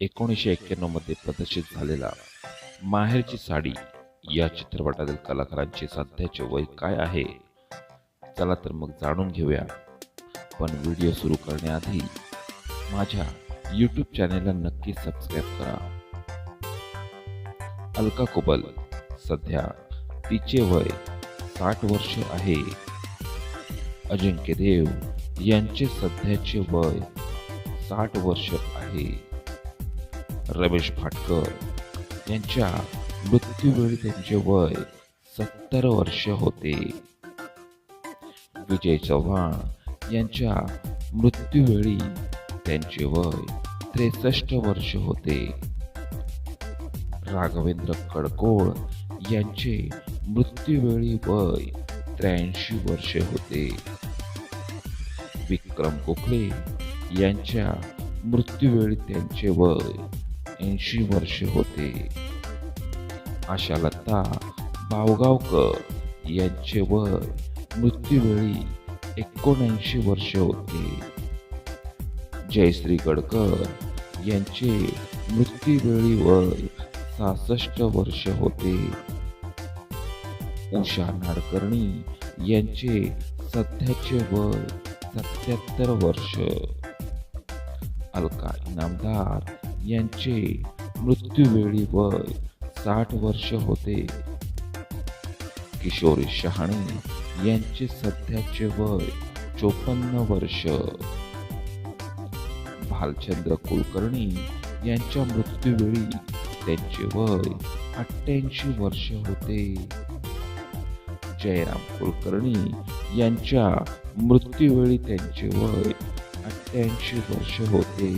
एकोणीसशे एक्क्याण्णवमध्ये प्रदर्शित झालेला माहेरची साडी या चित्रपटातील कलाकारांचे सध्याचे वय काय आहे? चला तर मग जाणून घेऊया. पण व्हिडिओ सुरू करण्याआधी माझ्या यूट्यूब चॅनेलला नक्की सबस्क्राईब करा. अलका कोबल सध्या तिचे वय साठ वर्ष आहे. अजिंक्य देव यांचे सध्याचे वय साठ वर्ष आहे. रमेश भाटकर यांच्या मृत्यूवेळी त्यांचे वय सत्तर वर्ष होते. विजय चव्हाण यांच्या मृत्यूवेळी त्यांचे वय त्रेसष्ट वर्ष होते. राघवेंद्र कडकोळ यांचे मृत्यूवेळी वय त्र्याऐंशी वर्ष होते. विक्रम गोखले यांच्या मृत्यूवेळी त्यांचे वय ऐंशी वर्ष होते. आशालता बावगावकर यांचे वय मृत्यूवेळी एकोणऐंशी वर्ष होते. जयश्री गडकर यांचे मृत्यूवेळी वय सहासष्ट वर्ष होते. उषा नाडकर्णी यांचे सध्याचे वय सत्याहत्तर वर्ष. अलका इनामदार यांचे मृत्यूवेळी वय साठ वर्ष होते. किशोरी शहाणे यांचे सध्याचे वय चोपन्न वर्ष. भालचंद्र कुलकर्णी यांच्या मृत्यूवेळी त्यांचे वय अठ्ठ्याऐंशी वर्ष होते. जयराम कुलकर्णी यांच्या मृत्यूवेळी त्यांचे वय अठ्ठ्याऐंशी वर्ष होते.